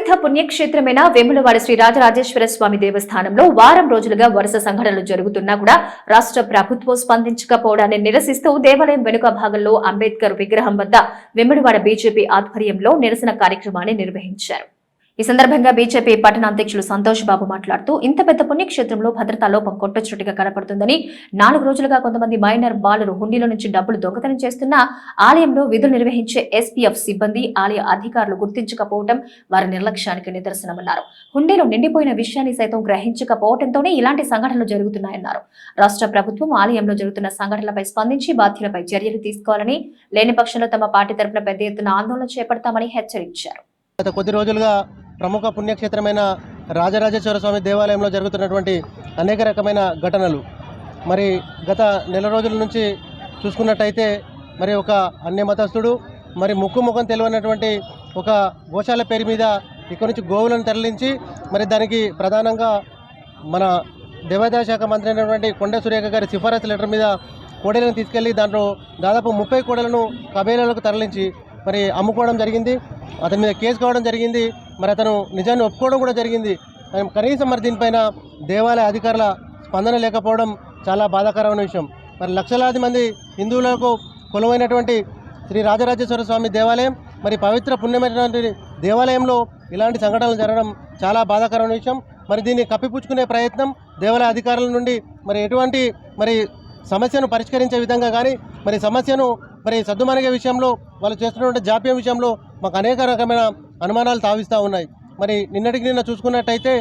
ప్రసిద్ధ పుణ్యక్షేత్రమైన వేములవాడ శ్రీ రాజరాజేశ్వర స్వామి దేవస్థానంలో వారం రోజులుగా వరుస సంఘటనలు జరుగుతున్నా కూడా రాష్ట్ర ప్రభుత్వం స్పందించకపోవడాన్ని నిరసిస్తూ దేవాలయం వెనుక భాగంలో అంబేద్కర్ విగ్రహం వద్ద వెములవాడ బీజేపీ ఆధ్వర్యంలో నిరసన కార్యక్రమాన్ని నిర్వహించారు. ఈ సందర్భంగా బీజేపీ పట్టణ అధ్యక్షులు సంతోష్ బాబు మాట్లాడుతూ ఇంత పెద్ద పుణ్యక్షేత్రంలో భద్రతా లోపం కొట్టొచ్చినట్టుగా కనపడుతుందని నాలుగు రోజులుగా కొంతమంది మైనర్ బాలురు హుండీల నుంచి డబ్బులు దొంగతనం చేస్తున్న ఆలయంలో విధులు నిర్వహించే ఎస్పీఎఫ్ సిబ్బంది ఆలయ అధికారులు గుర్తించకపోవడం వారి నిర్లక్ష్యానికి నిదర్శనమన్నారు. హుండీలు నిండిపోయిన విషయాన్ని సైతం గ్రహించకపోవడంతోనే ఇలాంటి సంఘటనలు జరుగుతున్నాయన్నారు. రాష్ట్ర ప్రభుత్వం ఆలయంలో జరుగుతున్న సంఘటనలపై స్పందించి బాధ్యులపై చర్యలు తీసుకోవాలని లేని పక్షంలో తమ పార్టీ తరపున పెద్ద ఎత్తున ఆందోళన చేపడతామని హెచ్చరించారు. గత కొద్ది రోజులుగా ప్రముఖ పుణ్యక్షేత్రమైన రాజరాజేశ్వర స్వామి దేవాలయంలో జరుగుతున్నటువంటి అనేక రకమైన ఘటనలు. మరి గత నెల రోజుల నుంచి చూసుకున్నట్టయితే మరి ఒక అన్య మతస్థుడు మరి ముక్కు ముఖం తెలియనటువంటి ఒక గోశాల పేరు మీద ఇక్కడి నుంచి గోవులను తరలించి మరి దానికి ప్రధానంగా మన దేవాదాయ శాఖ మంత్రి అయినటువంటి కొండ సురేఖ గారి సిఫారసు లెటర్ మీద కోడలను తీసుకెళ్ళి దాంట్లో దాదాపు ముప్పై కోడలను కబేలాలకు తరలించి మరి అమ్ముకోవడం జరిగింది. అతని మీద కేసు కావడం జరిగింది. మరి అతను నిజాన్ని ఒప్పుకోవడం కూడా జరిగింది. కనీసం మరి దీనిపైన దేవాలయ అధికారుల స్పందన లేకపోవడం చాలా బాధాకరమైన విషయం. మరి లక్షలాది మంది హిందువులకు కొలువైనటువంటి శ్రీ రాజరాజేశ్వర స్వామి దేవాలయం మరి పవిత్ర పుణ్యమైనటువంటి దేవాలయంలో ఇలాంటి సంఘటనలు జరగడం చాలా బాధాకరమైన విషయం. మరి దీన్ని కప్పిపుచ్చుకునే ప్రయత్నం దేవాలయ అధికారుల నుండి మరి ఎటువంటి మరి సమస్యను పరిష్కరించే విధంగా కానీ మరి సమస్యను మరి సద్దుమణిగే విషయంలో వాళ్ళు చేస్తున్నటువంటి జాప్యం విషయంలో మాకు అనేక రకమైన అనుమానాలు తావిస్తూ ఉన్నాయి. మరి నిన్నటికి నిన్న చూసుకున్నట్టయితే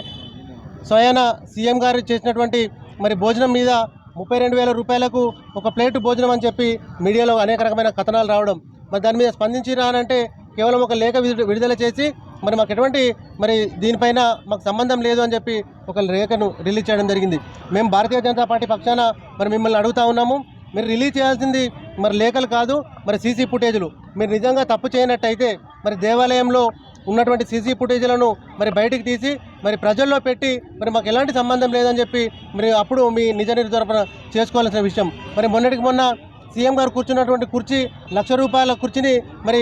స్వయాన సీఎం గారు చేసినటువంటి మరి భోజనం మీద ముప్పై రెండు వేల రూపాయలకు ఒక ప్లేటు భోజనం అని చెప్పి మీడియాలో అనేక రకమైన కథనాలు రావడం మరి దాని మీద స్పందించి రానంటే కేవలం ఒక లేఖ విడుదల చేసి మరి మాకు ఎటువంటి మరి దీనిపైన మాకు సంబంధం లేదు అని చెప్పి ఒక లేఖను రిలీజ్ చేయడం జరిగింది. మేము భారతీయ జనతా పార్టీ పక్షాన మరి మిమ్మల్ని అడుగుతా ఉన్నాము. మీరు రిలీజ్ చేయాల్సింది మరి లేఖలు కాదు మరి సీసీ ఫుటేజ్లు. మీరు నిజంగా తప్పు చేయనట్టయితే మరి దేవాలయంలో ఉన్నటువంటి సీసీ ఫుటేజ్లను మరి బయటికి తీసి మరి ప్రజల్లో పెట్టి మరి మాకు ఎలాంటి సంబంధం లేదని చెప్పి మరి అప్పుడు మీ నిజ నిర్ధారణ చేసుకోవాల్సిన విషయం. మరి మొన్నటికి మొన్న సీఎం గారు కూర్చున్నటువంటి కుర్చీ లక్ష రూపాయల కుర్చీని మరి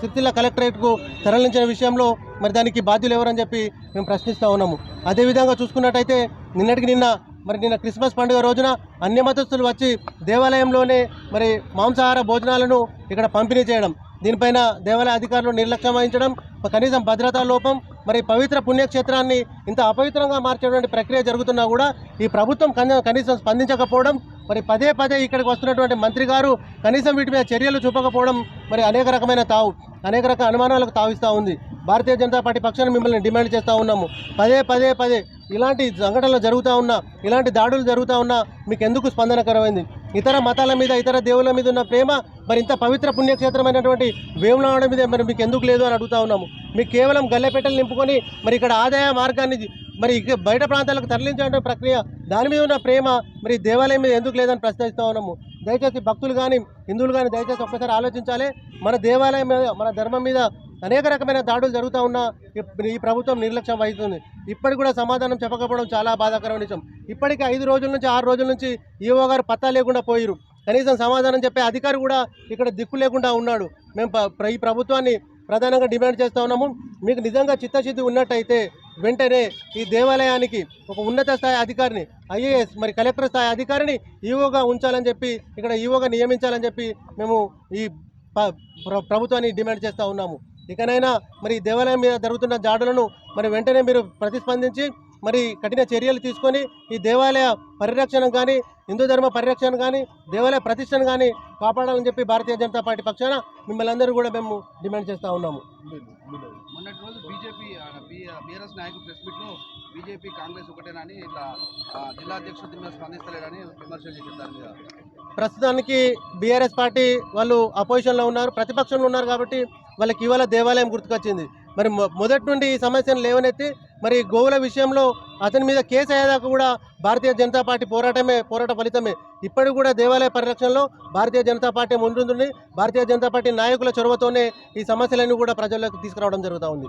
సిరిసిల్ల కలెక్టరేట్కు తరలించిన విషయంలో మరి దానికి బాధ్యులు ఎవరని చెప్పి మేము ప్రశ్నిస్తూ ఉన్నాము. అదేవిధంగా చూసుకున్నట్టయితే నిన్నటికి నిన్న మరి నిన్న క్రిస్మస్ పండుగ రోజున అన్య మతస్థులు వచ్చి దేవాలయంలోనే మరి మాంసాహార భోజనాలను ఇక్కడ పంపిణీ చేయడం దీనిపైన దేవాలయ అధికారులు నిర్లక్ష్యం వహించడం కనీసం భద్రతా లోపం మరి పవిత్ర పుణ్యక్షేత్రాన్ని ఇంత అపవిత్రంగా మార్చేటువంటి ప్రక్రియ జరుగుతున్నా కూడా ఈ ప్రభుత్వం కనీసం స్పందించకపోవడం మరి పదే పదే ఇక్కడికి వస్తున్నటువంటి మంత్రి గారు కనీసం వీటి మీద చర్యలు చూపకపోవడం మరి అనేక రకమైన తావు అనేక రకాల అనుమానాలకు తావిస్తూ ఉంది. భారతీయ జనతా పార్టీ పక్షాన్ని మిమ్మల్ని డిమాండ్ చేస్తూ ఉన్నాము. పదే పదే పదే ఇలాంటి సంఘటనలు జరుగుతూ ఉన్నా ఇలాంటి దాడులు జరుగుతూ ఉన్నా మీకు ఎందుకు స్పందనకరమైంది? ఇతర మతాల మీద ఇతర దేవుళ్ళ మీద ఉన్న ప్రేమ మరి ఇంత పవిత్ర పుణ్యక్షేత్రమైనటువంటి వేములవాడ మీద మరి మీకు ఎందుకు లేదు అని అడుగుతా ఉన్నాము. మీకు కేవలం గల్లెపేటలు నింపుకొని మరి ఇక్కడ ఆదాయ మార్గాన్ని మరి ఇక బయట ప్రాంతాలకు తరలించే ప్రక్రియ దాని మీద ఉన్న ప్రేమ మరి దేవాలయం మీద ఎందుకు లేదని ప్రశ్నిస్తూ ఉన్నాము. దయచేసి భక్తులు కానీ హిందువులు కానీ దయచేసి ఒక్కసారి ఆలోచించాలి. మన దేవాలయం మీద మన ధర్మం మీద అనేక రకమైన దాడులు జరుగుతూ ఉన్నా ఈ- ప్రభుత్వం నిర్లక్ష్యం వహిస్తుంది. ఇప్పటికి కూడా సమాధానం చెప్పకపోవడం చాలా బాధాకరమైన విషయం. ఇప్పటికీ ఐదు రోజుల నుంచి ఆరు రోజుల నుంచి ఈఓ గారు పత్తా లేకుండా పోయిరు కనీసం సమాధానం చెప్పే అధికారి కూడా ఇక్కడ దిక్కు లేకుండా ఉన్నాడు. మేము ఈ ప్రభుత్వాన్ని ప్రధానంగా డిమాండ్ చేస్తూ ఉన్నాము. మీకు నిజంగా చిత్తశుద్ధి ఉన్నట్టయితే వెంటనే ఈ దేవాలయానికి ఒక ఉన్నత స్థాయి అధికారిని ఐఏఎస్ మరి కలెక్టర్ స్థాయి అధికారిని ఈవోగా ఉంచాలని చెప్పి ఇక్కడ ఈవోగా నియమించాలని చెప్పి మేము ఈ ప్రభుత్వాన్ని డిమాండ్ చేస్తూ ఉన్నాము. ఇకనైనా మరి దేవాలయం మీద జరుగుతున్న జాడులను మరి వెంటనే మీరు ప్రతిస్పందించి మరి కఠిన చర్యలు తీసుకొని ఈ దేవాలయ పరిరక్షణ కానీ హిందూ ధర్మ పరిరక్షణ కానీ దేవాలయ ప్రతిష్టను కానీ కాపాడాలని చెప్పి భారతీయ జనతా పార్టీ పక్షాన మిమ్మల్ని అందరూ కూడా మేము డిమాండ్ చేస్తూ ఉన్నాము. మొన్నటి రోజు బీజేపీ బీఆర్ఎస్ నాయకులు ప్రెస్ మీట్లో బీజేపీ కాంగ్రెస్ ఒకటేనని ఇట్లా జిల్లా అధ్యక్షుడు మీద స్పందిస్తలేరని విమర్శలు చేశారు. దాని మీద ప్రస్తుతానికి బీఆర్ఎస్ పార్టీ వాళ్ళు అపోజిషన్లో ఉన్నారు ప్రతిపక్షంలో ఉన్నారు కాబట్టి వాళ్ళకి ఇవాళ దేవాలయం గుర్తుకొచ్చింది. మరి మొదటి నుండి ఈ సమస్యను లేవనెత్తి మరి గోవుల విషయంలో అతని మీద కేసు అయ్యేదాకా కూడా భారతీయ జనతా పార్టీ పోరాటమే పోరాట ఫలితమే. ఇప్పటికి కూడా దేవాలయ పరిరక్షణలో భారతీయ జనతా పార్టీ ముందుంది భారతీయ జనతా పార్టీ నాయకుల చొరవతోనే ఈ సమస్యలన్నీ కూడా ప్రజల్లోకి తీసుకురావడం జరుగుతూ ఉంది.